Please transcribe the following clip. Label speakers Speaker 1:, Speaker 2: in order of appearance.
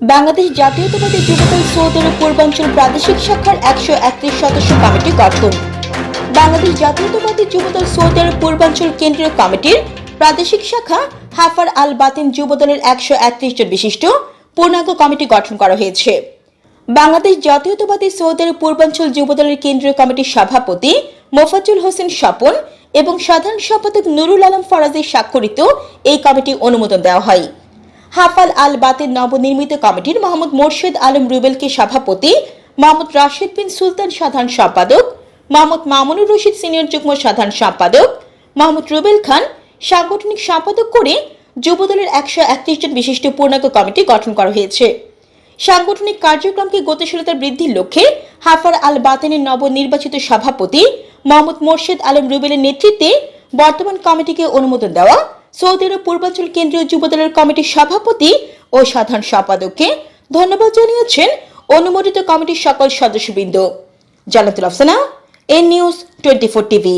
Speaker 1: বাংলাদেশ জাতীয়তাবাদী যুবদল সৌদের পূর্বাঞ্চল প্রাদেশিক শাখার একশো একত্রিশ সদস্য কমিটি গঠন। বাংলাদেশ জাতীয়তাবাদী যুবদল সৌদের পূর্বাঞ্চল কেন্দ্রীয় কমিটির প্রাদেশিক শাখা হাফার আল বাতিন যুবদলের একশো একত্রিশ জন বিশিষ্ট পূর্ণাঙ্গ কমিটি গঠন করা হয়েছে। বাংলাদেশ জাতীয়তাবাদী সৌদের পূর্বাঞ্চল যুবদলের কেন্দ্রীয় কমিটির সভাপতি মোফাজ্জুল হোসেন স্বপন এবং সাধারণ সম্পাদক নুরুল আলম ফরাজের স্বাক্ষরিত এই কমিটি অনুমোদন দেওয়া হয়। হাফাল আল বাতের নবনির্মিত কমিটির মোহাম্মদ মোর্শেদ আলম রুবেলকে সভাপতি, মোহাম্মদ রাশেদ বিন সুলতান সাধারণ সম্পাদক, মোহাম্মদ মামুনুর রশিদ সিনিয়র যুগ্ম সাধারণ সম্পাদক, মোহাম্মদ রুবেল খান সাংগঠনিক সম্পাদক করে যুবদলের একশো একত্রিশ জন বিশিষ্ট পূর্ণাঙ্গ কমিটি গঠন করা হয়েছে। সাংগঠনিক কার্যক্রমকে গতিশীলতা বৃদ্ধির লক্ষ্যে হাফার আল বাতেনের নবনির্বাচিত সভাপতি, মোহাম্মদ মোর্শেদ আলম রুবেলের নেতৃত্বে বর্তমান কমিটিকে অনুমোদন দেওয়া সৌদি আরব পূর্বাঞ্চল কেন্দ্রীয় যুবদলের কমিটির সভাপতি ও সাধারণ সম্পাদককে ধন্যবাদ জানিয়েছেন অনুমোদিত কমিটির সকল সদস্যবৃন্দ। Jannatul Afsana N news twenty four TV